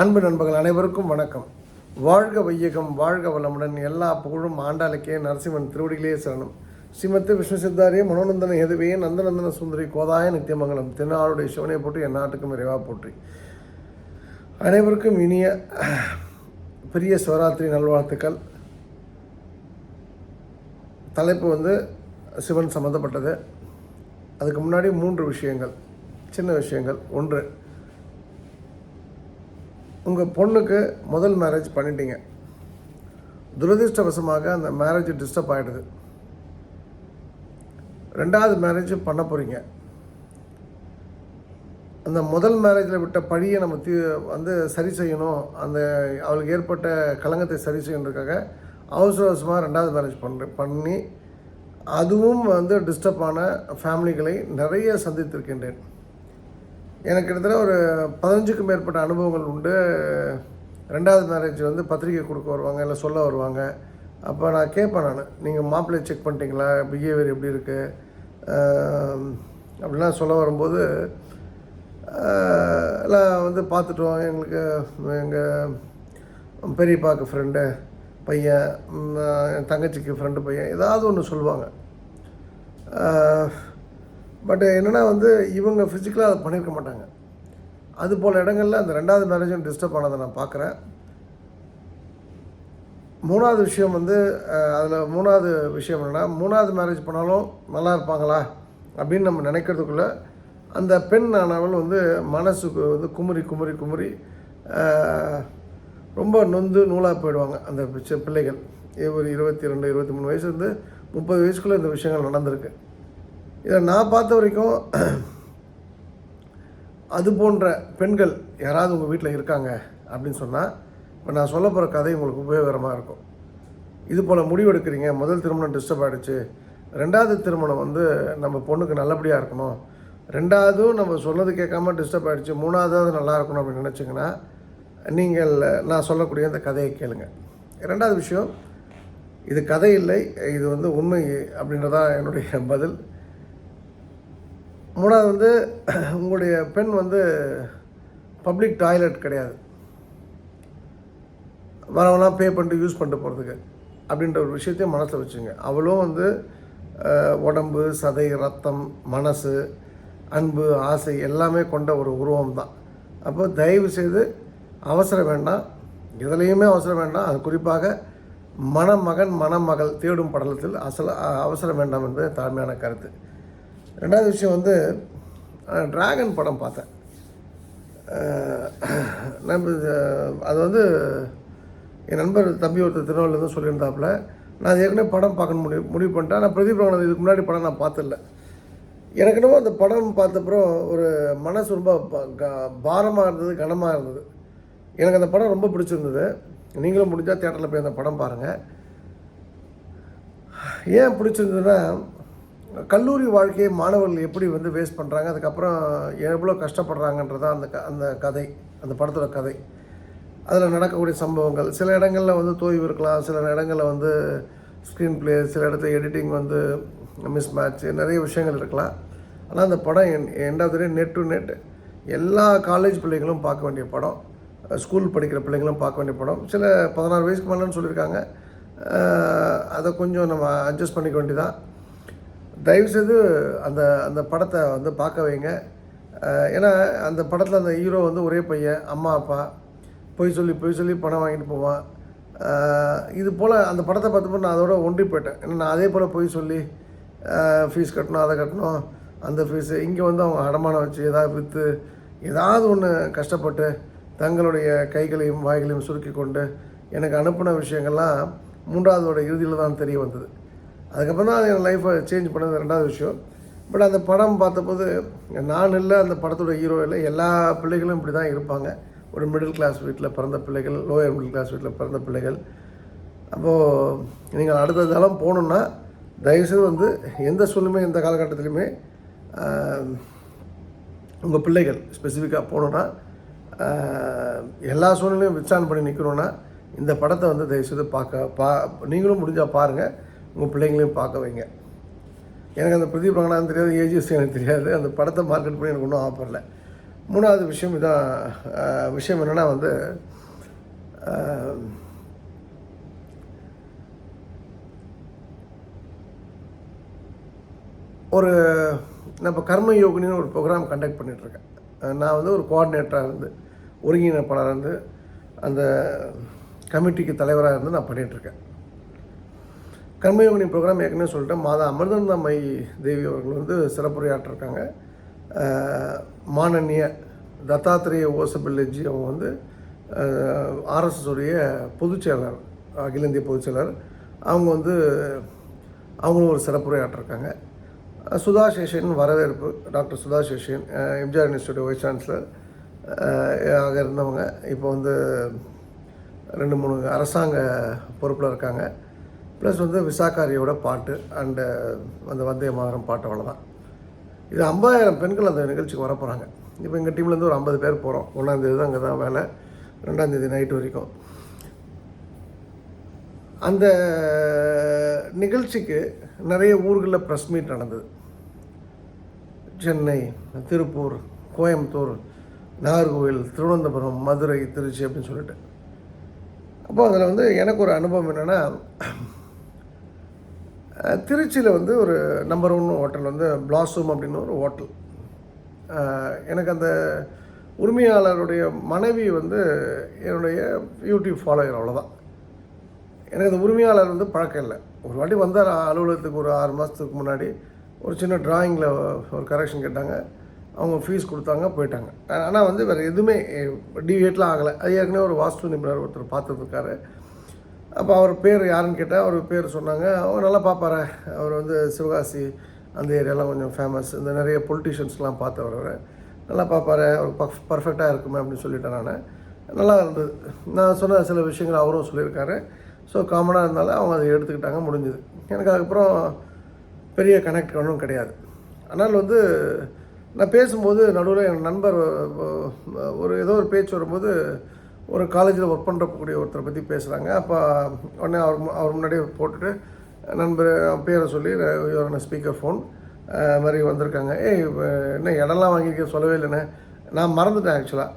அன்பு நண்பர்கள் அனைவருக்கும் வணக்கம். வாழ்க வையகம் வாழ்க வளமுடன் எல்லா புகழும் ஆண்டாளுக்கே நரசிம்மன் திருவடிகளே சரணம். ஸ்ரீமத்து விஷ்ணு சித்தாரிய மனோநந்தன எதுவே நந்தநந்தன சுந்தரி கோதாய நித்தியமங்கலம் திருநாளுடைய சிவனை போற்றி என் நாட்டுக்கும் விரைவாக போற்றி. அனைவருக்கும் இனிய பெரிய சிவராத்திரி நல்வாழ்த்துக்கள். தலைப்பு வந்து சிவன் சம்மந்தப்பட்டது அதுக்கு முன்னாடி மூன்று விஷயங்கள் சின்ன விஷயங்கள். ஒன்று உங்கள் பொண்ணுக்கு முதல் மேரேஜ் பண்ணிட்டீங்க. துரதிர்ஷ்டவசமாக அந்த மேரேஜ் டிஸ்டர்ப் ஆகிடுது ரெண்டாவது மேரேஜ் பண்ண போகிறீங்க அந்த முதல் மேரேஜில் விட்ட பழியை நம்ம தீ வந்து சரி செய்யணும். அந்த அவளுக்கு ஏற்பட்ட களங்கத்தை சரி செய்யணுன்றதுக்காக அவசர அவசரமாக ரெண்டாவது மேரேஜ் பண்ணுற பண்ணி அதுவும் வந்து டிஸ்டர்ப் ஆன ஃபேமிலிகளை நிறைய சந்தித்திருக்கின்றேன். எனக்கு கிட்டத்தட்ட ஒரு பதினஞ்சுக்கும் மேற்பட்ட அனுபவங்கள் உண்டு. ரெண்டாவது மேரேஜ் வந்து பத்திரிக்கை கொடுக்க வருவாங்க இல்லை சொல்ல வருவாங்க. அப்போ நான் கேட்பேன் நான் நீங்கள் மாப்பிள்ளை செக் பண்ணிட்டீங்களா? பிஹேவியர் எப்படி இருக்குது அப்படிலாம் சொல்ல வரும்போது எல்லாம் வந்து பார்த்துட்டோம். எங்களுக்கு எங்கள் பெரியப்பாக்கு ஃப்ரெண்டு பையன் என் தங்கச்சிக்கு ஃப்ரெண்டு பையன் ஏதாவது ஒன்று சொல்லுவாங்க. பட் என்னென்னா வந்து இவங்க ஃபிசிக்கலாக அதை பண்ணியிருக்க மாட்டாங்க. அது போல் இடங்களில் அந்த ரெண்டாவது மேரேஜும் டிஸ்டர்ப் ஆனதை நான் பார்க்குறேன். மூணாவது விஷயம் வந்து அதில் மூணாவது விஷயம் என்னென்னா மூணாவது மேரேஜ் பண்ணாலும் நல்லா இருப்பாங்களா? அப்படின்னு நம்ம நினைக்கிறதுக்குள்ளே அந்த பெண் ஆனவள் வந்து மனசுக்கு வந்து குமுறி குமுறி குமுறி ரொம்ப நொந்து நூலாக போயிடுவாங்க அந்த பிள்ளைகள். இது ஒரு இருபத்தி ரெண்டு இருபத்தி மூணு வயசு வந்து முப்பது வயசுக்குள்ளே இந்த விஷயங்கள் நடந்திருக்கு. இதை நான் பார்த்த வரைக்கும் அது போன்ற பெண்கள் யாராவது உங்கள் வீட்டில் இருக்காங்க அப்படின்னு சொன்னால் இப்போ நான் சொல்ல போகிற கதை உங்களுக்கு உபயோகரமாக இருக்கும். இது போல் முடிவெடுக்கிறீங்க. முதல் திருமணம் டிஸ்டர்ப் ஆகிடுச்சு ரெண்டாவது திருமணம் வந்து நம்ம பொண்ணுக்கு நல்லபடியாக இருக்கணும். ரெண்டாவதும் நம்ம சொன்னது கேட்காம டிஸ்டர்ப் ஆகிடுச்சு மூணாவதாவது நல்லா இருக்கணும் அப்படின்னு நினச்சிங்கன்னா நீங்கள் நான் சொல்லக்கூடிய அந்த கதையை கேளுங்க. ரெண்டாவது விஷயம் இது கதை இல்லை இது வந்து உண்மை அப்படின்றதான் என்னுடைய பதில். மூணாவது வந்து உங்களுடைய பெண் வந்து பப்ளிக் டாய்லெட் கிடையாது. வரவெல்லாம் பே பண்ணிட்டு யூஸ் பண்ணிட்டு போகிறதுக்கு அப்படின்ற ஒரு விஷயத்தையும் மனசில் வச்சுங்க. அவளும் வந்து உடம்பு சதை ரத்தம் மனசு அன்பு ஆசை எல்லாமே கொண்ட ஒரு உருவம் தான் அப்போ தயவு செய்து அவசரம் வேண்டாம். எதுலேயுமே அவசரம் வேண்டாம். அது குறிப்பாக மணமகன் மணமகள் தேடும் படலத்தில் அசல அவசரம் வேண்டாம் என்பது தாழ்மையான கருத்து. ரெண்டாவது விஷயம் வந்து டிராகன் படம் பார்த்தேன். நம்ப நம்ம அது வந்து என் நண்பர் தம்பி ஒருத்தர் திருநெல்வேலிருந்து சொல்லியிருந்தாப்புல நான் அது ஏற்கனவே படம் பார்க்க முடி முடிவு பண்ணிட்டேன். நான் பிரதீப் ரங்கநாத் இதுக்கு முன்னாடி படம் நான் பார்த்ததில்ல. எனக்கு என்னமோ அந்த படம் பார்த்தப்புறம் ஒரு மனசு ரொம்ப ப- க- பாரமாக இருந்தது கனமாக இருந்தது. எனக்கு அந்த படம் ரொம்ப பிடிச்சிருந்தது. நீங்களும் முடிஞ்சால் தேட்டரில் போய் அந்த படம் பாருங்கள் ஏன் பிடிச்சிருந்ததுன்னா கல்லூரி வாழ்க்கையை மாணவர்கள் எப்படி வந்து வேஸ்ட் பண்ணுறாங்க அதுக்கப்புறம் எவ்வளோ கஷ்டப்படுறாங்கன்றதான் அந்த க அந்த கதை அந்த படத்தோட கதை. அதில் நடக்கக்கூடிய சம்பவங்கள். சில இடங்களில் வந்து தோய்வு இருக்கலாம் சில இடங்களில் வந்து ஸ்க்ரீன் ப்ளே சில இடத்துல எடிட்டிங் வந்து மிஸ் மேட்ச் நிறைய விஷயங்கள் இருக்கலாம். ஆனால் அந்த படம் என் எண்டாவது நெட் டு நெட் எல்லா காலேஜ் பிள்ளைங்களும் பார்க்க வேண்டிய படம். ஸ்கூல் படிக்கிற பிள்ளைங்களும் பார்க்க வேண்டிய படம். சில பதினாறு வயசுக்கு மேலேன்னு சொல்லியிருக்காங்க. அதை கொஞ்சம் நம்ம அட்ஜஸ்ட் பண்ணிக்க வேண்டியதான் தயவுசெய்து அந்த அந்த படத்தை வந்து பார்க்க வைங்க. ஏன்னா அந்த படத்தில் அந்த ஹீரோ வந்து ஒரே பையன் அம்மா அப்பா. பொய் சொல்லி பொய் சொல்லி பணம் வாங்கிட்டு போவான். இது போல் அந்த படத்தை பார்த்தப்போ நான் அதோட ஒன்றி போயிட்டேன். ஏன்னா நான் அதே போல் பொய் சொல்லி ஃபீஸ் கட்டணும் அதை கட்டணும் அந்த ஃபீஸு இங்கே வந்து அவங்க அடமானம் வச்சு ஏதாவது விற்று ஏதாவது ஒன்று கஷ்டப்பட்டு தங்களுடைய கைகளையும் வாய்களையும் சுருக்கி கொண்டு எனக்கு அனுப்பின விஷயங்கள்லாம் மூன்றாவதோட இறுதியில் தான் தெரிய வந்தது. அதுக்கப்புறம் தான் என் லைஃப்பை சேஞ்ச் பண்ணது ரெண்டாவது விஷயம். பட் அந்த படம் பார்த்தபோது நான் இல்லை அந்த படத்தோட ஹீரோ இல்லை எல்லா பிள்ளைகளும் இப்படி தான் இருப்பாங்க. ஒரு மிடில் கிளாஸ் வீட்டில் பிறந்த பிள்ளைகள் லோயர் மிடில் கிளாஸ் வீட்டில் பிறந்த பிள்ளைகள். அப்போது நீங்கள் அடுத்த தளம் போகணுன்னா தயவுசெய்து வந்து எந்த சூழ்நிலையுமே எந்த காலகட்டத்திலையுமே உங்கள் பிள்ளைகள் ஸ்பெசிஃபிக்காக போகணுன்னா எல்லா சூழ்நிலையும் விச்சான் பண்ணி நிற்கணுன்னா இந்த படத்தை வந்து தயவுசெய்து பார்க்க பா நீங்களும் முடிஞ்சால் பாருங்கள் உங்கள் பிள்ளைங்களையும் பார்க்க வைங்க. எனக்கு அந்த பிரதீப் ரங்கநாதன் தெரியாது ஏஜிஎஸ் எனக்கு தெரியாது அந்த படத்தை மார்க்கெட் பண்ணி எனக்கு ஒன்றும் ஆஃபர் இல்லை. மூணாவது விஷயம் இதான் விஷயம் என்னென்னா வந்து ஒரு ஒரு நம்ம கர்ம யோகினின்னு ஒரு ப்ரோக்ராம் கண்டக்ட் பண்ணிகிட்ருக்கேன் நான் வந்து ஒரு கோஆர்டினேட்டராக இருந்து ஒருங்கிணைப்பாளராக இருந்து அந்த கமிட்டிக்கு தலைவராக இருந்து நான் பண்ணிகிட்ருக்கேன் கர்மயோகினி ப்ரோக்ராம் ஏற்கனவே சொல்லிட்டேன். மாதா அமிர்தந்தாமை தேவி அவர்கள் வந்து சிறப்புரையாற்றிருக்காங்க. மானன்ய தத்தாத்திரேய ஓசபில்லஜி அவங்க வந்து ஆர்எஸ்எஸுடைய பொதுச் அகில இந்திய பொதுச்செயலர் அவங்க வந்து அவங்களும் ஒரு சிறப்புரையாற்றிருக்காங்க. சுதா சேஷன் வரவேற்பு doctor Sudha Seshan MGR university vice chancellor ஆக இருந்தவங்க. இப்போ வந்து ரெண்டு மூணு அரசாங்க பொறுப்பில் இருக்காங்க. ப்ளஸ் வந்து விசாகாரியோட பாட்டு அண்டு uh, அந்த வந்தே மாதரம் பாட்டு அவ்வளோதான் இது ஐம்பதாயிரம் பெண்கள் அந்த நிகழ்ச்சிக்கு வரப்போகிறாங்க இப்போ எங்கள் டீம்லேருந்து ஒரு ஐம்பது பேர் போகிறோம் ஒன்றாந்தேதி தான் அங்கே தான் வேலை. ரெண்டாந்தேதி நைட்டு வரைக்கும். அந்த uh, நிகழ்ச்சிக்கு நிறைய ஊர்களில் ப்ரெஸ் மீட் நடந்தது. சென்னை திருப்பூர் கோயம்புத்தூர் நாகர்கோவில் திருவனந்தபுரம் மதுரை திருச்சி அப்படின்னு சொல்லிட்டு. அப்போ அதில் வந்து எனக்கு ஒரு அனுபவம் என்னென்னா திருச்சியில் வந்து ஒரு நம்பர் ஒன் ஹோட்டல் வந்து பிளாசூம் அப்படின்னு ஒரு ஹோட்டல் எனக்கு அந்த உரிமையாளருடைய மனைவி வந்து என்னுடைய யூடியூப் ஃபாலோயர் அவ்வளோதான் எனக்கு அந்த உரிமையாளர் வந்து பழக்கம் இல்லை. ஒரு வாட்டி வந்தார் அலுவலகத்துக்கு ஒரு ஆறு மாதத்துக்கு முன்னாடி ஒரு சின்ன ட்ராயிங்கில் ஒரு கரெக்ஷன் கேட்டாங்க. அவங்க ஃபீஸ் கொடுத்தாங்க போயிட்டாங்க. ஆனால் வந்து வேறு எதுவுமே டிவியேட்லாம் ஆகலை. அது ஏற்கனவே ஒரு வாஸ்து நிபுணர் ஒருத்தர் பார்த்துருக்காரு அப்போ அவர் பேர் யாருன்னு கேட்டால் அவர் பேர் சொன்னாங்க. அவர் நல்லா பார்ப்பாரு அவர் வந்து சிவகாசி அந்த ஏரியாலாம் கொஞ்சம் ஃபேமஸ் இந்த நிறைய பொலிட்டிஷியன்ஸ்லாம் பார்த்தவர் அவர் நல்லா பார்ப்பாரு அவர் பர்ஃப் பர்ஃபெக்டாக இருக்குமே அப்படின்னு சொல்லிட்டேன் நான். நல்லா இருந்தது நான் சொன்ன சில விஷயங்கள் அவரும் சொல்லியிருக்காரு. ஸோ காமனாக இருந்தாலும் அவங்க அதை எடுத்துக்கிட்டாங்க முடிஞ்சுது. எனக்கு அதுக்கப்புறம் பெரிய கனெக்ட் ஒன்றும் கிடையாது. ஆனால் வந்து நான் பேசும்போது நடுவில் என் நண்பர் ஒரு ஏதோ ஒரு பேச்சு வரும்போது ஒரு காலேஜில் ஒர்க் பண்ணுறக்கூடிய ஒருத்தரை பற்றி பேசுகிறாங்க அப்போ உடனே அவர் அவர் முன்னாடியே போட்டுட்டு நண்பர் பேரை சொல்லி இவரான ஸ்பீக்கர் ஃபோன் மாதிரி வந்திருக்காங்க. ஏய் என்ன இடம்லாம் வாங்கியிருக்க சொல்லவே இல்லைண்ணே. நான் மறந்துட்டேன் ஆக்சுவலாக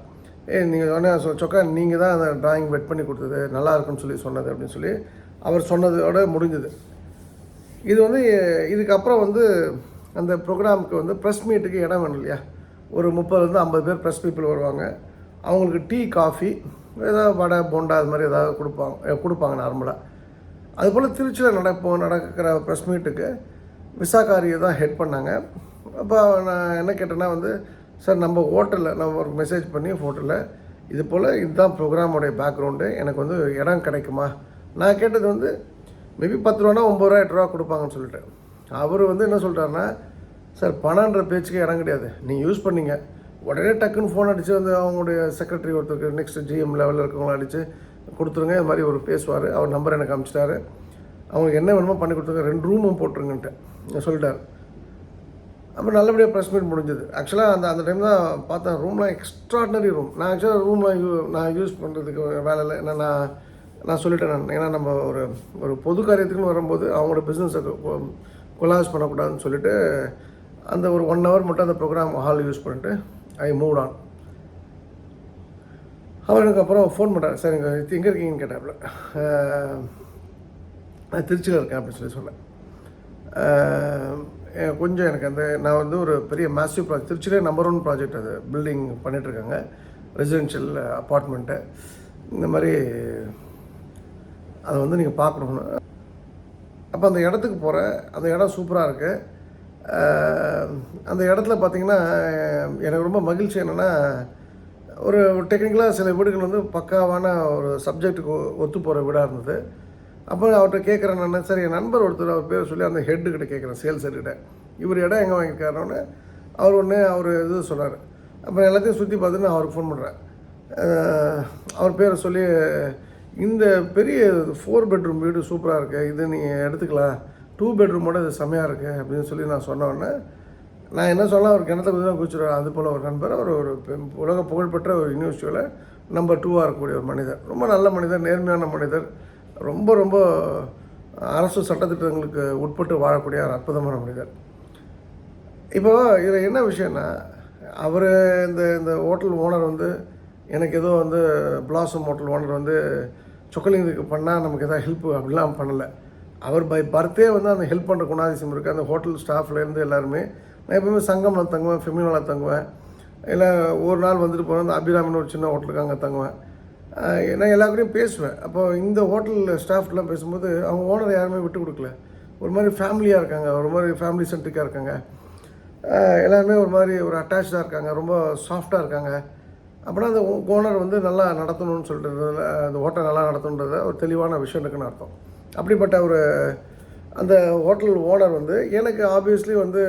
ஏய் நீங்கள் உடனே சொ சொக்கா நீங்கள் தான் அந்த டிராயிங் வெட் பண்ணி கொடுத்தது நல்லா இருக்குன்னு சொல்லி சொன்னது அப்படின்னு சொல்லி அவர் சொன்னதோட முடிஞ்சது. இது வந்து இதுக்கப்புறம் வந்து அந்த ப்ரோக்ராமுக்கு வந்து ப்ரெஸ் மீட்டுக்கு இடம் வேணும் இல்லையா? ஒரு முப்பதுலேருந்து ஐம்பது பேர் ப்ரெஸ் பீப்புள் வருவாங்க. அவங்களுக்கு டீ காஃபி ஏதாவது வடை போண்டா அது மாதிரி ஏதாவது கொடுப்பாங்க கொடுப்பாங்க நார்மலாக அதுபோல் திருச்சியில் நடப்போம் நடக்கிற ப்ரெஸ் மீட்டுக்கு விசாகாரியை தான் ஹெட் பண்ணாங்க. அப்போ நான் என்ன கேட்டேன்னா வந்து சார் நம்ம ஹோட்டலில் நம்ம ஒரு மெசேஜ் பண்ணி ஹோட்டலில் இது போல் இதுதான் ப்ரோக்ராமோடைய பேக்ரவுண்டு எனக்கு வந்து இடம் கிடைக்குமா? நான் கேட்டது வந்து மேபி பத்து ரூபானா ஒம்பது ரூபா எட்டு ரூபா கொடுப்பாங்கன்னு சொல்லிட்டு. அவர் வந்து என்ன சொல்கிறாருன்னா சார் பணன்ற பேச்சுக்கு இடம் கிடையாது. நீங்கள் யூஸ் பண்ணீங்க. உடனே டக்குன்னு ஃபோன் அடித்து வந்து அவங்களுடைய செக்ரட்டரி ஒருத்தருக்கு நெக்ஸ்ட் ஜிஎம் லெவலில் இருக்கவங்கள அடித்து கொடுத்துருங்க இது மாதிரி ஒரு பேசுவார். அவர் நம்பர் எனக்கு அமிச்சிட்டாரு. அவங்களுக்கு என்ன வேணுமோ பண்ணி கொடுத்துருங்க. ரெண்டு ரூமும் போட்டுருங்கன்ட்டு. சொல்லிட்டார். அப்போ நல்லபடியாக ப்ரெஸ் மீட் முடிஞ்சது. ஆக்சுவலாக அந்த அந்த டைம் தான் பார்த்தேன். ரூம்லாம் எக்ஸ்ட்ராடினரி ரூம் நான் ஆக்சுவலாக ரூம்லாம் யூ நான் யூஸ் பண்ணுறதுக்கு வேலை இல்லை. ஏன்னா நான் நான் சொல்லிட்டேன் நான். ஏன்னா நம்ம ஒரு ஒரு பொது காரியத்துக்குன்னு வரும்போது அவங்களோட பிஸ்னஸை கொலாஸ் பண்ணக்கூடாதுன்னு சொல்லிட்டு அந்த ஒரு ஒன் ஹவர் மட்டும் அந்த ப்ரோக்ராம் ஹால் யூஸ் பண்ணிட்டு ஐ மூவ் ஆன் அவர் எனக்கு அப்புறம் ஃபோன் பண்ணுறாரு சார் எங்கள் எங்கே இருக்கீங்கன்னு கேட்டாப்புல. நான் திருச்சியில் இருக்கேன் அப்படின்னு சொல்லி சொன்னேன். கொஞ்சம் எனக்கு அந்த நான் வந்து ஒரு பெரிய மேசிவ் ப்ராஜெக்ட் திருச்சியிலே நம்பர் ஒன் ப்ராஜெக்ட் அது. பில்டிங் பண்ணிகிட்ருக்காங்க ரெசிடென்ஷியல் அப்பார்ட்மெண்ட்டு இந்த மாதிரி அதை வந்து நீங்கள் பார்க்கணுன்னு அப்போ அந்த இடத்துக்கு போகிறேன் அந்த இடம் சூப்பராக இருக்குது அந்த இடத்துல பார்த்தீங்கன்னா எனக்கு ரொம்ப மகிழ்ச்சி என்னென்னா ஒரு டெக்னிக்கலாக சில வீடுகள் வந்து பக்காவான ஒரு சப்ஜெக்ட்டுக்கு ஒத்து போகிற வீடாக இருந்தது. அப்போ அவர்கிட்ட கேட்குறேன் நான் சரி என் நண்பர் ஒருத்தர் அவர் பேர் சொல்லி அந்த ஹெட்டுக்கிட்ட கேட்குறேன் சேல்ஸ் ஹெட்டுக்கிட்ட இவர் இடம் எங்கே வாங்கியிருக்காருன்னு அவர் ஒன்று அவர் இது சொன்னார். அப்புறம் எல்லாத்தையும் சுற்றி பார்த்துட்டு நான் அவருக்கு ஃபோன் பண்ணுறேன் அவர் பேரை சொல்லி இந்த பெரிய ஃபோர் பெட்ரூம் வீடு சூப்பராக இருக்குது இது நீங்கள் எடுத்துக்கலாம். டூ பெட்ரூமோட இது செம்மையாக இருக்குது அப்படின்னு சொல்லி நான் சொன்னோடனே நான் என்ன சொல்ல அவர் கிணத்துல பற்றி தான் குதிச்சிடுவார் அது போல் ஒரு நண்பர் அவர் ஒரு உலக புகழ்பெற்ற ஒரு யூனிவர்சிட்டியில் நம்பர் டூவாக இருக்கக்கூடிய ஒரு மனிதர். ரொம்ப நல்ல மனிதர் நேர்மையான மனிதர். ரொம்ப ரொம்ப அரசு சட்டத்திட்டங்களுக்கு உட்பட்டு வாழக்கூடிய ஒரு அற்புதமான மனிதர். இப்போ இதில் என்ன விஷயம்னா அவர் இந்த இந்த ஹோட்டல் ஓனர் வந்து எனக்கு ஏதோ வந்து பிளாசம் ஹோட்டல் ஓனர் வந்து சொக்கலிங்கத்துக்கு பண்ணால் நமக்கு எதாவது ஹெல்ப் அப்படிலாம் பண்ணலை. அவர் பை பர்த்டே வந்து அந்த ஹெல்ப் பண்ணுற குணாதிசயம் இருக்குது அந்த ஹோட்டல் ஸ்டாஃப்லேருந்து எல்லாருமே நான் எப்பவுமே சங்கமில் தங்குவேன் ஃபெமினோவில் தங்குவேன். இல்லை ஒரு நாள் வந்துட்டு போனால் அந்த அபிராமின்னு ஒரு சின்ன ஹோட்டலுக்கு அங்கே தங்குவேன். நான் எல்லா பேசுவேன். அப்போ இந்த ஹோட்டலில் ஸ்டாஃப்லாம் பேசும்போது அவங்க ஓனர் யாருமே விட்டு கொடுக்கல. ஒரு மாதிரி ஃபேமிலியாக இருக்காங்க. ஒரு மாதிரி ஃபேமிலி சென்ட்ரிக்காக இருக்காங்க. எல்லாருமே ஒரு மாதிரி ஒரு அட்டாச்சாக இருக்காங்க. ரொம்ப சாஃப்டாக இருக்காங்க. அப்படின்னா அந்த ஓனர் வந்து நல்லா நடத்தணும்னு சொல்லிட்டு அந்த ஹோட்டல் நல்லா நடத்தணுன்றத ஒரு தெளிவான விஷயம் இருக்குன்னு அர்த்தம். அப்படிப்பட்ட ஒரு அந்த ஹோட்டல் ஓனர் வந்து எனக்கு ஆப்வியஸ்லி வந்து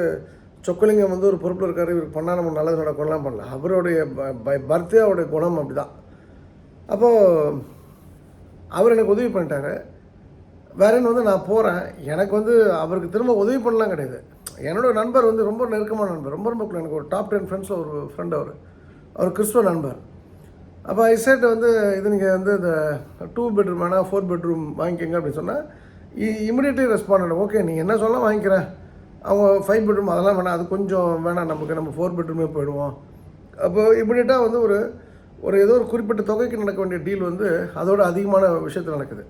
சொக்கலிங்கம் வந்து ஒரு பொறுப்பில் இருக்கார் இவருக்கு பண்ணால் நம்ம நல்லது நடக்கும்லாம் பண்ணல. அவருடைய பை பர்த்டே அவருடைய குணம் அப்படி தான் அப்போது அவர் எனக்கு உதவி பண்ணிட்டாரு. வேறேன்னு வந்து நான் போகிறேன் எனக்கு வந்து அவருக்கு திரும்ப உதவி பண்ணலாம் கிடையாது. என்னோட நண்பர் வந்து ரொம்ப நெருக்கமான நண்பர். ரொம்ப ரொம்ப எனக்கு ஒரு டாப் டென் ஃப்ரெண்ட்ஸில் ஒரு ஃப்ரெண்ட் அவர். அவர் கிறிஸ்துவ நண்பர். அப்போ ஐசைட் வந்து இது நீங்கள் வந்து இந்த டூ பெட்ரூம் வேணால் ஃபோர் பெட்ரூம் வாங்கிக்கோங்க அப்படின்னு சொன்னால் இமிடியேட்லி ரெஸ்பாண்ட் ஓகே நீங்கள் என்ன சொல்ல வாங்கிக்கிறேன் அவங்க ஃபைவ் பெட்ரூம் அதெல்லாம் வேணாம். அது கொஞ்சம் வேணாம். நமக்கு நம்ம ஃபோர் பெட்ரூமே போயிடுவோம். அப்போ இமிடியேட்டாக வந்து ஒரு ஒரு ஏதோ ஒரு குறிப்பிட்ட தொகைக்கு நடக்க வேண்டிய டீல் வந்து அதோட அதிகமான விஷயத்தில் நடக்குது.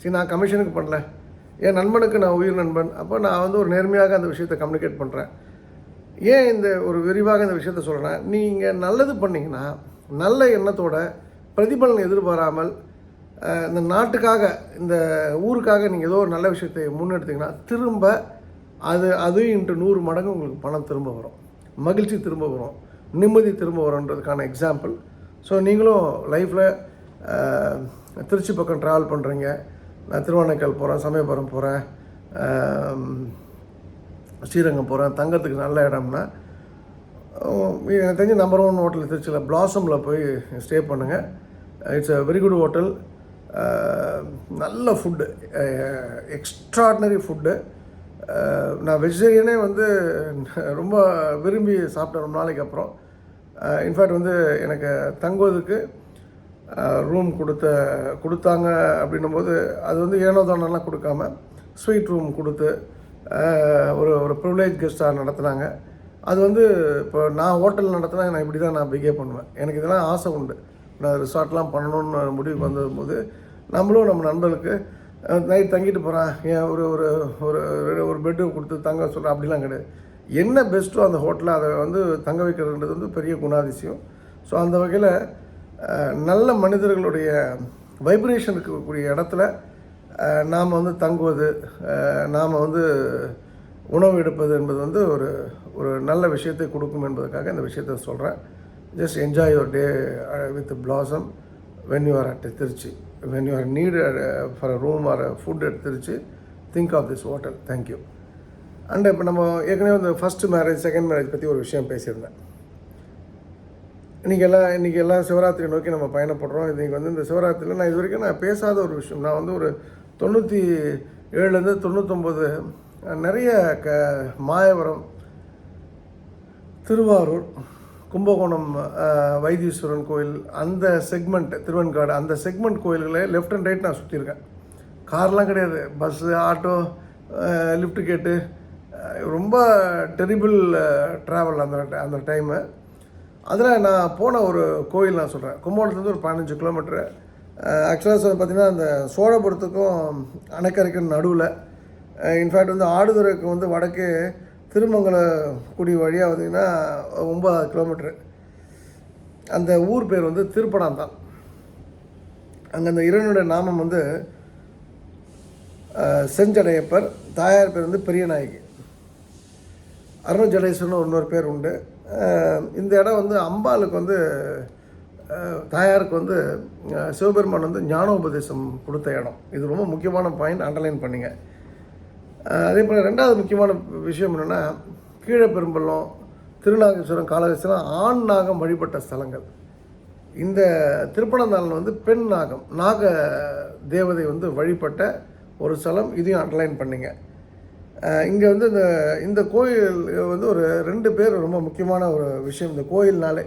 சரி நான் கமிஷனுக்கு பண்ணல. என் நண்பனுக்கு நான் உயிர் நண்பன். அப்போ நான் வந்து ஒரு நேர்மையாக அந்த விஷயத்தை கம்யூனிகேட் பண்ணுறேன் ஏன் இந்த ஒரு விரிவாக இந்த விஷயத்த சொல்கிறேன்னா நீங்கள் நல்லது பண்ணிங்கன்னா நல்ல எண்ணத்தோட பிரதிபலன் எதிர்பாராமல் இந்த நாட்டுக்காக இந்த ஊருக்காக நீங்கள் ஏதோ ஒரு நல்ல விஷயத்தை முன்னெடுத்தீங்கன்னா திரும்ப அது அது இன்று நூறு மடங்கு உங்களுக்கு பணம் திரும்ப வரும். மகிழ்ச்சி திரும்ப வரும். நிம்மதி திரும்ப வரும்ன்றதுக்கான எக்ஸாம்பிள் ஸோ நீங்களும் லைஃப்பில் திருச்சி பக்கம் ட்ராவல் பண்ணுறீங்க நான் திருவானைக்கால் போகிறேன் சமயபுரம் போகிறேன் ஸ்ரீரங்கம் போகிறேன் தங்கிறதுக்கு நல்ல இடம்னா எனக்கு தெரிஞ்ச நம்பர் ஒன் ஹோட்டல் திருச்சியில் பிளாசமில் போய் ஸ்டே பண்ணுங்கள் it's a very good hotel நல்ல ஃபுட்டு எக்ஸ்ட்ராடினரி ஃபுட்டு நான் வெஜிடேரியனே வந்து ரொம்ப விரும்பி சாப்பிட்டேன் ரொம்ப நாளைக்கு அப்புறம். இன்ஃபேக்ட் வந்து எனக்கு தங்குவதுக்கு ரூம் கொடுத்த கொடுத்தாங்க அப்படின்னும் போது அது வந்து ஏனோ தானெல்லாம் கொடுக்காம ஸ்வீட் ரூம் கொடுத்து ஒரு ஒரு ப்ரிவிலேஜ் கெஸ்ட்டாக நடத்துனாங்க. அது வந்து இப்போ நான் ஹோட்டல் நடத்தினா நான் இப்படி தான் நான் பிஹேவ் பண்ணுவேன். எனக்கு இதெல்லாம் ஆசை உண்டு. நான் ரிசார்ட்லாம் பண்ணணும்னு முடிவு வந்தபோது நம்மளும் நம்ம நண்பர்களுக்கு நைட் தங்கிட்டு போகிறான் ஏன் ஒரு ஒரு ஒரு ரெண்டு- ஒரு பெட்டு கொடுத்து தங்க சொல்கிறேன் அப்படிலாம் கிடையாது. என்ன பெஸ்ட்டோ அந்த ஹோட்டலில் அதை வந்து தங்க வைக்கிறதுன்றது வந்து பெரிய குணாதிசயம். ஸோ அந்த வகையில் நல்ல மனிதர்களுடைய வைப்ரேஷன் இருக்கக்கூடிய இடத்துல நாம் வந்து தங்குவது நாம் வந்து உணவு எடுப்பது என்பது வந்து ஒரு ஒரு நல்ல விஷயத்தை கொடுக்கும் என்பதற்காக இந்த விஷயத்தை சொல்கிறேன் just enjoy your day with Blossom when you are at Trichy when you are need for a room or food at Trichy think of this hotel thank you and இப்போ நம்ம ஏற்கனவே இந்த ஃபஸ்ட்டு மேரேஜ் செகண்ட் மேரேஜ் பற்றி ஒரு விஷயம் பேசியிருந்தேன். இன்றைக்கி எல்லாம் இன்றைக்கி எல்லாம் சிவராத்திரி நோக்கி நம்ம பயணப்படுறோம். இன்றைக்கி வந்து இந்த சிவராத்திரியில் நான் இது வரைக்கும் நான் பேசாத ஒரு விஷயம். நான் வந்து ஒரு தொண்ணூற்றி ஏழுலேருந்து தொண்ணூற்றொம்பது நிறைய க மாயவரம் திருவாரூர் கும்பகோணம் வைத்தீஸ்வரன் கோயில் அந்த செக்மெண்ட் திருவெண்காடு அந்த செக்மெண்ட் கோயில்களை லெஃப்ட் அண்ட் ரைட் நான் சுற்றிருக்கேன் கார்லாம் கிடையாது. பஸ்ஸு ஆட்டோ லிஃப்ட் கேட்டு ரொம்ப டெரிபிள் ட்ராவல் அந்த அந்த டைமு அதில் நான் போன ஒரு கோயில் நான் சொல்கிறேன் கும்பகோணத்துலேருந்து ஒரு பதினஞ்சு கிலோமீட்ரு ஆக்சுவலாக சொல்ல அந்த சோழபுரத்துக்கும் அணைக்கரைக்கும் நடுவில் இன்ஃபேக்ட் வந்து ஆடுதுறைக்கு வந்து வடக்கே திருமங்கலக்குடி வழியாக வந்தீங்கன்னா ஒம்பது கிலோமீட்ரு அந்த ஊர் பேர் வந்து திருப்படம் தான். அங்கே அந்த இறைவனுடைய நாமம் வந்து செஞ்சடையப்பர் தாயார் பேர் வந்து பெரியநாயகி. அருணஜடேஸ்வரன் இன்னொரு பேர் உண்டு. இந்த இடம் வந்து அம்பாளுக்கு வந்து தாயாருக்கு வந்து சிவபெருமான் வந்து ஞானோபதேசம் கொடுத்த இடம். இது ரொம்ப முக்கியமான பாயிண்ட் அண்டர்லைன் பண்ணிங்க. அதே போல் ரெண்டாவது முக்கியமான விஷயம் என்னென்னா கீழே பெரும்பள்ளம் திருநாகேஸ்வரம் காலகஸ்தலம் ஆண் நாகம் வழிபட்ட ஸ்தலங்கள். இந்த திருப்பணந்தாளன் வந்து பெண் நாகம் நாக தேவதை வந்து வழிபட்ட ஒரு ஸ்தலம் இதையும் அண்டர்லைன் பண்ணிங்க. இங்கே வந்து இந்த இந்த கோயில் வந்து ஒரு ரெண்டு பேர் ரொம்ப முக்கியமான ஒரு விஷயம் இந்த கோயில்னாலே.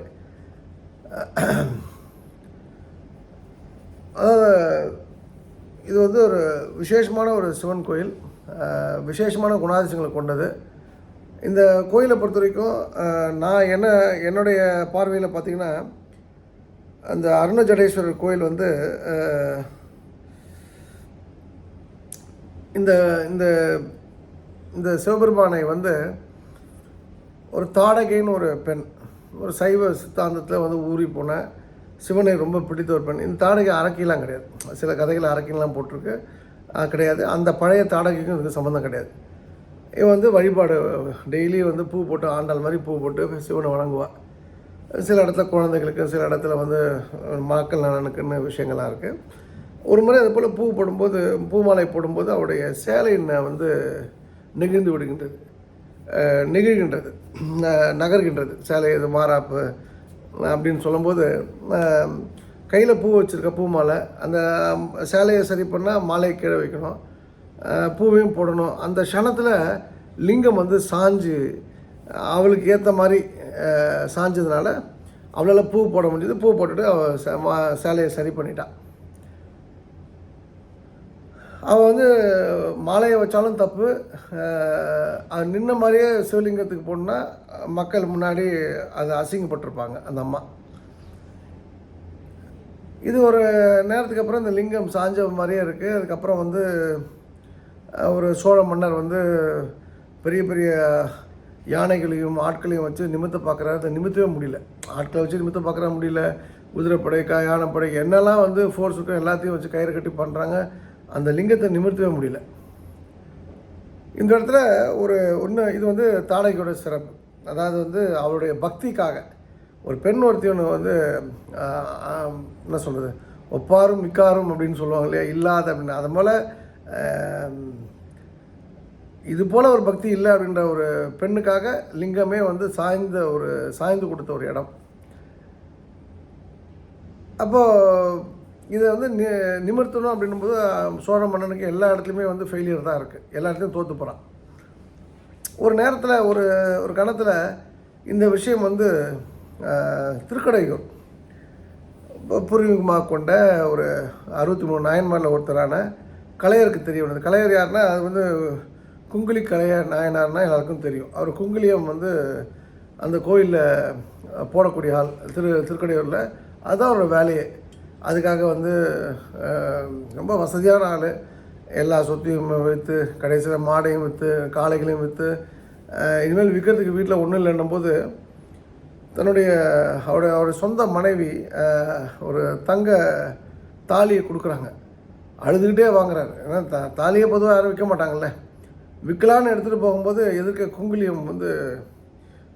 அதாவது இது வந்து ஒரு விசேஷமான ஒரு சிவன் கோயில். விசேஷமான குணாதிசயங்களை கொண்டது. இந்த கோயிலை பொறுத்த வரைக்கும் நான் என்ன என்னுடைய பார்வையில் பார்த்தீங்கன்னா அந்த அருணஜடேஸ்வரர் கோயில் வந்து இந்த இந்த இந்த சிவபெருமானை வந்து ஒரு தாடகைன்னு ஒரு பெண் ஒரு சைவ சித்தாந்தத்தில் வந்து ஊறி போன சிவனை ரொம்ப பிடித்த ஒரு பெண். இந்த தாடகை அரக்கிலாம் கிடையாது. சில கதைகள் அரக்கிலாம் போட்டிருக்கு. கிடையாது. அந்த பழைய தாடகைக்கும் இதுக்கு சம்மந்தம் கிடையாது. இவன் வந்து வழிபாடு டெய்லி வந்து பூ போட்டு ஆண்டாள் மாதிரி பூ போட்டு சிவனை வணங்குவாள் சில இடத்துல குழந்தைகளுக்கு சில இடத்துல வந்து மாக்கள் நலனுக்குன்னு விஷயங்கள்லாம் இருக்குது ஒரு முறை அது போல் பூ போடும்போது பூ மாலை போடும்போது அவருடைய சேலையினை வந்து நெகிழ்ந்து விடுகின்றது. நெகிழ்கின்றது. நகர்கின்றது. சேலை இது மாறாப்பு அப்படின்னு சொல்லும்போது கையில் பூ வச்சுருக்க பூ மாலை அந்த சேலையை சரி பண்ணால் மாலையை கீழே வைக்கணும். பூவையும் போடணும். அந்த க்ஷணத்தில் லிங்கம் வந்து சாஞ்சு அவளுக்கு ஏற்ற மாதிரி சாஞ்சதுனால அவளால் பூ போட முடியுது பூ போட்டுட்டு அவள் மா- சேலையை சரி பண்ணிட்டான் அவள் வந்து மாலையை வச்சாலும் தப்பு. அது நின்ன மாதிரியே சிவலிங்கத்துக்கு போனால் மக்கள் முன்னாடி அதை அசிங்கப்பட்டிருப்பாங்க அந்த அம்மா. இது ஒரு நேரத்துக்கு அப்புறம் இந்த லிங்கம் சாஞ்ச மாதிரியே இருக்குது அதுக்கப்புறம் வந்து ஒரு சோழ மன்னர் வந்து பெரிய பெரிய யானைகளையும் ஆட்களையும் வச்சு நிமித்த பார்க்குறாரு. அதை நிமித்தவே முடியல. ஆட்களை வச்சு நிமித்த பார்க்குற முடியல. குதிரைப்படை க யானைப்படை என்னெல்லாம் வந்து ஃபோர்ஸ் இருக்கும் எல்லாத்தையும் வச்சு கயிறு கட்டி பண்ணுறாங்க அந்த லிங்கத்தை நிமிர்த்தவே முடியல. இந்த இடத்துல ஒரு ஒன்று இது வந்து தாடகையோட சிறப்பு. அதாவது வந்து அவருடைய பக்திக்காக. ஒரு பெண் ஒருத்தி ஒன்று வந்து என்ன சொல்கிறது ஒப்பாரும் மிக்காரும் அப்படின்னு சொல்லுவாங்க இல்லையா? இல்லாத அப்படின்னு அது போல் இது போல் ஒரு பக்தி இல்லை அப்படின்ற ஒரு பெண்ணுக்காக லிங்கமே வந்து சாய்ந்த ஒரு சாய்ந்து கொடுத்த ஒரு இடம். அப்போது இதை வந்து நி நிமிர்த்தணும் அப்படின்னும்போது சோழ மன்னனுக்கு எல்லா இடத்துலையுமே வந்து ஃபெயிலியர் தான் இருக்குது எல்லா இடத்துலையும் தோற்று போகிறான் ஒரு நேரத்தில் ஒரு ஒரு கணத்தில் இந்த விஷயம் வந்து திருக்கடையூர். பூர்வீகமாக கொண்ட ஒரு அறுபத்தி மூணு நாயன்மாரில் ஒருத்தரான கலையருக்கு தெரிய வந்தது கலையர் யாருன்னா அது வந்து குங்குலி கலையர் நாயனார்னா எல்லாருக்கும் தெரியும். அவர் குங்குலியம் வந்து அந்த கோயிலில் போடக்கூடிய ஆள் திரு திருக்கடையூரில். அதுதான் அவரோட வேலையே. அதுக்காக வந்து ரொம்ப வசதியான ஆள். எல்லா சொத்தையும் விற்று கடைசியில் மாடையும் விற்று காளைகளையும் விற்று இனிமேல் விற்கிறதுக்கு வீட்டில் ஒன்றும் இல்லைன்னும் போது தன்னுடைய அவருடைய அவருடைய சொந்த மனைவி ஒரு தங்க தாலியை கொடுக்குறாங்க. அழுதுகிட்டே வாங்குறாரு. ஏன்னா த தாலியை பொதுவாக யாரும் விற்க மாட்டாங்கல்ல. விற்கலான்னு எடுத்துகிட்டு போகும்போது எதிர்க்க குங்குலியம் வந்து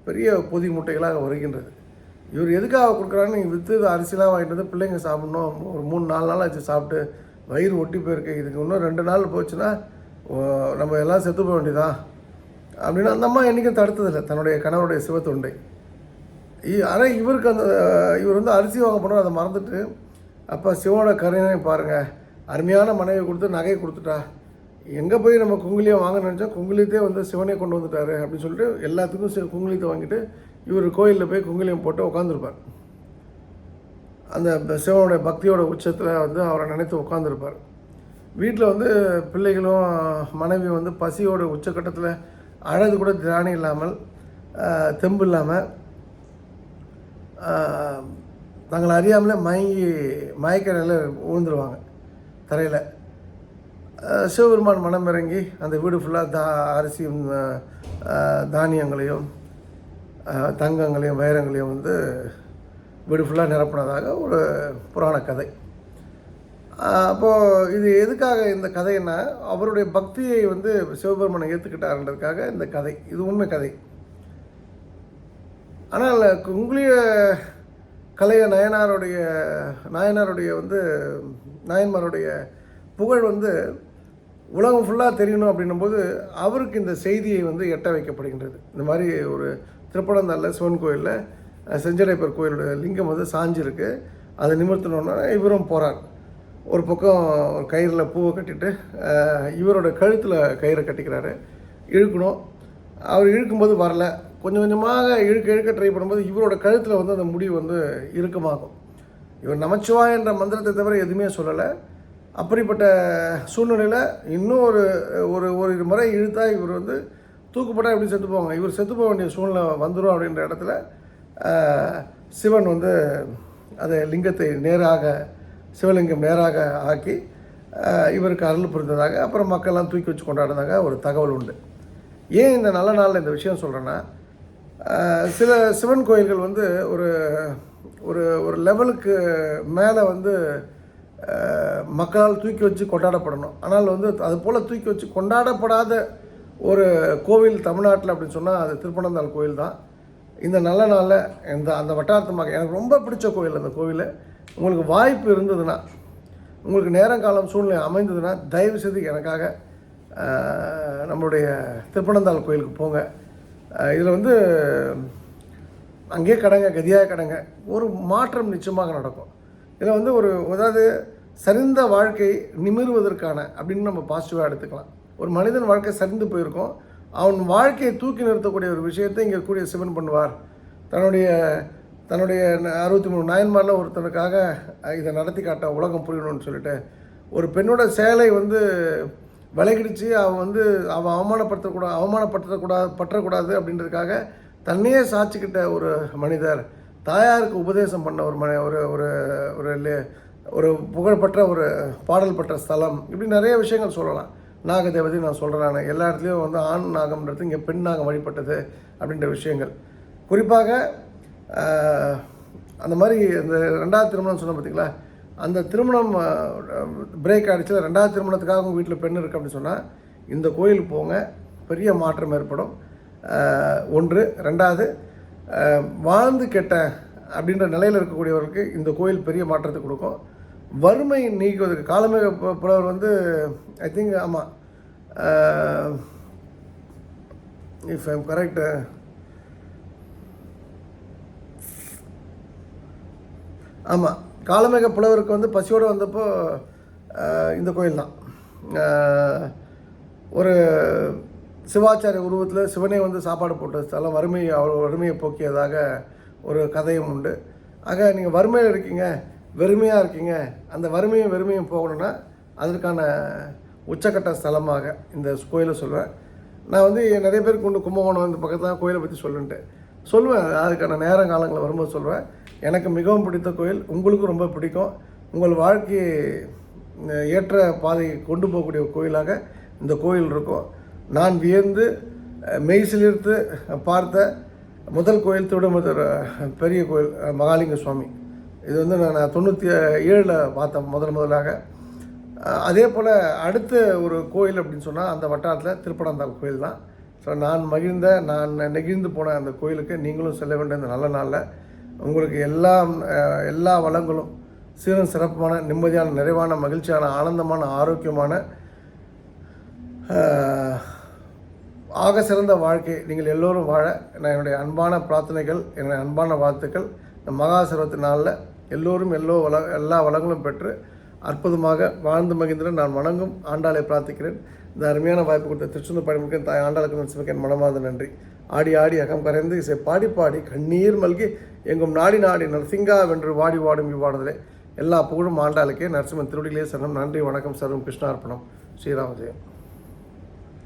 பெரிய பொதி முட்டைகளாக வருகின்றது. இவர் எதுக்காக கொடுக்குறான்னு நீங்கள் விற்று அரிசிலாம் வாங்கிட்டு வந்து பிள்ளைங்க சாப்பிட்ணும். ஒரு மூணு நாலு நாள் ஆச்சு சாப்பிட்டு. வயிறு ஒட்டி போயிருக்கு. இதுக்கு இன்னும் ரெண்டு நாள் போச்சுன்னா நம்ம எல்லாம் செத்து போக வேண்டியதான் அப்படின்னு அந்த அம்மா என்றைக்கும் தடுத்ததில்லை. தன்னுடைய கணவருடைய சிவத்தொண்டை. ஆனால் இவருக்கு அந்த இவர் வந்து அரிசி வாங்க போனால் அதை மறந்துட்டு. அப்போ சிவனோட கருணை பாருங்கள் அருமையான மனைவி கொடுத்து நகையை கொடுத்துட்டா. எங்கே போய் நம்ம குங்குலியை வாங்க நினச்சோம் குங்குலியத்தே வந்து சிவனே கொண்டு வந்துட்டாரு அப்படின்னு சொல்லிட்டு எல்லாத்துக்கும் சி- குங்குலியத்தை வாங்கிட்டு இவர் கோயிலில் போய் குங்குலியம் போட்டு உட்காந்துருப்பார் அந்த ப- சிவனுடைய பக்தியோட உச்சத்தில் வந்து அவரை நினைத்து உட்காந்துருப்பார் வீட்டில் வந்து பிள்ளைகளும் மனைவியும் வந்து பசியோட உச்சக்கட்டத்தில் அழகு கூட திராணி இல்லாமல் தெம்பு இல்லாமல் தங்களை அறியாமலே மயங்கி மயக்க நிலையில விழுந்துருவாங்க தரையில். சிவபெருமான் மனம் இறங்கி அந்த வீடு ஃபுல்லாக தா அரிசியும் தானியங்களையும் தங்கங்களையும் வைரங்களையும் வந்து வீடு ஃபுல்லாக நிரப்புனதாக ஒரு புராண கதை. அப்போது இது எதுக்காக இந்த கதைன்னா அவருடைய பக்தியை வந்து சிவபெருமனை ஏற்றுக்கிட்டாருன்றதுக்காக இந்த கதை. இது உண்மை கதை. ஆனால் குங்குளிய கலைய நயனாருடைய நாயனாருடைய வந்து நாயன்மாருடைய புகழ் வந்து உலகம் ஃபுல்லாக தெரியணும் அப்படின்னும்போது அவருக்கு இந்த செய்தியை வந்து எட்ட வைக்கப்படுகின்றது. இந்த மாதிரி ஒரு திருப்பனந்தாளில் சிவன் கோயிலில் செஞ்சடைப்பர் கோயிலுடைய லிங்கம் வந்து சாஞ்சிருக்கு. அதை நிமிர்த்தணுன்னா இவரும் போகிறார் ஒரு பக்கம் ஒரு கயிறில் பூவை கட்டிட்டு இவரோட கழுத்தில் கயிறை கட்டிக்கிறாரு. இழுக்கணும். அவர் இழுக்கும்போது வரல. கொஞ்சம் கொஞ்சமாக இழுக்க இழுக்க ட்ரை பண்ணும்போது இவரோட கழுத்தில் வந்து அந்த முடி வந்து இறுக்கமாகும். இவர் நமச்சிவா என்ற மந்திரத்தை தவிர எதுவுமே சொல்லலை. அப்படிப்பட்ட சூழ்நிலையில் இன்னும் ஒரு ஒரு ஒரு முறை இழுத்தா இவர் வந்து தூக்குப்பட்டால் எப்படி செத்து போவாங்க? இவர் செத்து போக வேண்டிய சூழ்நிலை வந்துடும் அப்படின்ற இடத்துல சிவன் வந்து அதை லிங்கத்தை நேராக சிவலிங்கம் நேராக ஆக்கி இவருக்கு அருள் புரிந்ததாக அப்புறம் மக்கள்லாம் தூக்கி வச்சு கொண்டாடினதாக ஒரு தகவல் உண்டு. ஏன் இந்த நல்ல நாளில் இந்த விஷயம் சொல்கிறேன்னா சில சிவன் கோயில்கள் வந்து ஒரு ஒரு ஒரு லெவலுக்கு மேலே வந்து மக்களால் தூக்கி வச்சு கொண்டாடப்படணும். ஆனால் வந்து அது போல் தூக்கி வச்சு கொண்டாடப்படாத ஒரு கோவில் தமிழ்நாட்டில் அப்படின்னு சொன்னால் அது திருப்பனந்தாள் கோயில் தான். இந்த நல்ல நாளில் இந்த அந்த வட்டாரத்து எனக்கு ரொம்ப பிடிச்ச கோயில் அந்த கோவில். உங்களுக்கு வாய்ப்பு இருந்ததுன்னா உங்களுக்கு நேரம் காலம் சூழ்நிலை அமைந்ததுன்னா தயவு செய்து எனக்காக நம்மளுடைய திருப்பனந்தாள் கோயிலுக்கு போங்க. இதில் வந்து அங்கேயே கடங்க கதியாக கடங்க. ஒரு மாற்றம் நிச்சயமாக நடக்கும். இதில் வந்து ஒரு அதாவது சரிந்த வாழ்க்கை நிமிர்வதற்கான அப்படின்னு நம்ம பாசிட்டிவாக எடுத்துக்கலாம். ஒரு மனிதன் வாழ்க்கை சரிந்து போயிருக்கோம். அவன் வாழ்க்கையை தூக்கி நிறுத்தக்கூடிய ஒரு விஷயத்தை இங்கே கூடிய சிவன் பண்ணுவார். தன்னுடைய தன்னுடைய அறுபத்தி மூணு நாயன்மாரில் ஒருத்தனுக்காக இதை நடத்தி காட்ட உலகம் புரியணும்னு சொல்லிட்டு ஒரு பெண்ணோட சேலை வந்து விலகிடுச்சு. அவன் வந்து அவன் அவமானப்படுத்தக்கூடாது அவமானப்படுத்தக்கூடாது பற்றக்கூடாது அப்படின்றதுக்காக தன்னையே சாட்சிக்கிட்ட ஒரு மனிதர் தாயாருக்கு உபதேசம் பண்ண ஒரு மனி ஒரு ஒரு ஒரு லே- ஒரு புகழ்பெற்ற ஒரு பாடல் பெற்ற ஸ்தலம். இப்படி நிறைய விஷயங்கள் சொல்லலாம். நாகதேவதை நான் சொல்கிறேன் எல்லா இடத்துலையும் வந்து ஆண் நாகம்ன்றது இங்கே பெண் நாகம் வழிபட்டது அப்படின்ற விஷயங்கள். குறிப்பாக அந்த மாதிரி இந்த ரெண்டாவது திருமணம் சொன்ன பார்த்தீங்களா அந்த திருமணம் பிரேக் ஆகிடுச்சு ரெண்டாவது திருமணத்துக்காக உங்கள் வீட்டில் பெண் இருக்குது அப்படின்னு சொன்னால் இந்த கோயிலுக்கு போங்க. பெரிய மாற்றம் ஏற்படும். ஒன்று. ரெண்டாவது வாழ்ந்து கெட்ட அப்படின்ற நிலையில் இருக்கக்கூடியவர்களுக்கு இந்த கோயில் பெரிய மாற்றத்தை கொடுக்கும். வறுமை நீக்குவதற்கு காலமிக புலவர் வந்து ஐ திங்க் ஆமாம் இஃப் ஐம் கரெக்டு ஆமாம் காலமேக புலவருக்கு வந்து பசியோடு வந்தப்போ இந்த கோயில் தான். ஒரு சிவாச்சாரிய உருவத்தில் சிவனே வந்து சாப்பாடு போட்ட ஸ்தலம் வறுமை அவ்வளோ வறுமையை போக்கியதாக ஒரு கதையும் உண்டு. ஆக நீங்கள் வறுமையில் இருக்கீங்க வெறுமையாக இருக்கீங்க அந்த வறுமையும் வெறுமையும் போகணுன்னா அதற்கான உச்சக்கட்ட ஸ்தலமாக இந்த கோயிலை சொல்லுவேன் நான் வந்து நிறைய பேர் கொண்டு கும்பகோணம் இந்த பக்கத்தில் தான் கோயிலை பற்றி சொல்லுன்ட்டு. சொல்லுவேன். அதுக்கான நேர காலங்களில் வரும்போது சொல்லுவேன். எனக்கு மிகவும் பிடித்த கோயில் உங்களுக்கும் ரொம்ப பிடிக்கும். உங்கள் வாழ்க்கையை ஏற்ற பாதையை கொண்டு போகக்கூடிய கோயிலாக இந்த கோயில் இருக்கும். நான் வியந்து மெய்சிலிருந்து பார்த்த முதல் கோயில் திருடமுதர் பெரிய கோயில் மகாலிங்க சுவாமி. இது வந்து நான் தொண்ணூற்றி ஏழில் பார்த்தேன் முதல் முதலாக. அதே போல் அடுத்த ஒரு கோயில் அப்படின்னு சொன்னால் அந்த வட்டாரத்தில் திருப்பனந்தாள் கோயில் தான் ஸோ நான் மகிழ்ந்த நான் நெகிழ்ந்து போன அந்த கோயிலுக்கு நீங்களும் செல்ல வேண்டிய இந்த நல்ல நாளில் உங்களுக்கு எல்லாம் எல்லா வளங்களும் சீரும் சிறப்பான நிம்மதியான நிறைவான மகிழ்ச்சியான ஆனந்தமான ஆரோக்கியமான ஆக சிறந்த வாழ்க்கை நீங்கள் எல்லோரும் வாழ நான் என்னுடைய அன்பான பிரார்த்தனைகள் என்னுடைய அன்பான வாழ்த்துக்கள். இந்த மகாசிரவத்து நாளில் எல்லோரும் எல்லோ வள எல்லா வளங்களும் பெற்று அற்புதமாக வாழ்ந்து மகிழ்ந்திர நான் வணங்கும் ஆண்டாளை பிரார்த்திக்கிறேன். இந்த அருமையான வாய்ப்பு கொடுத்த திருச்செந்தூர் பயணிக்க தாய் ஆண்டாளுக்கு நான் சிவக்கன் மனமார்ந்த நன்றி. ஆடி ஆடி அகம் கரைந்து இசை பாடி பாடி கண்ணீர் மல்கி எங்கும் நாடி நாடி நரசிங்கா வென்று வாடி வாடும் இவ்வாடுதலே. எல்லா புகழும் ஆண்டாளுக்கே. நரசிம்மன் திருவடிகளே சரணம். நன்றி வணக்கம் சர்வம் கிருஷ்ணார்ப்பணம். ஸ்ரீராமஜெயம்.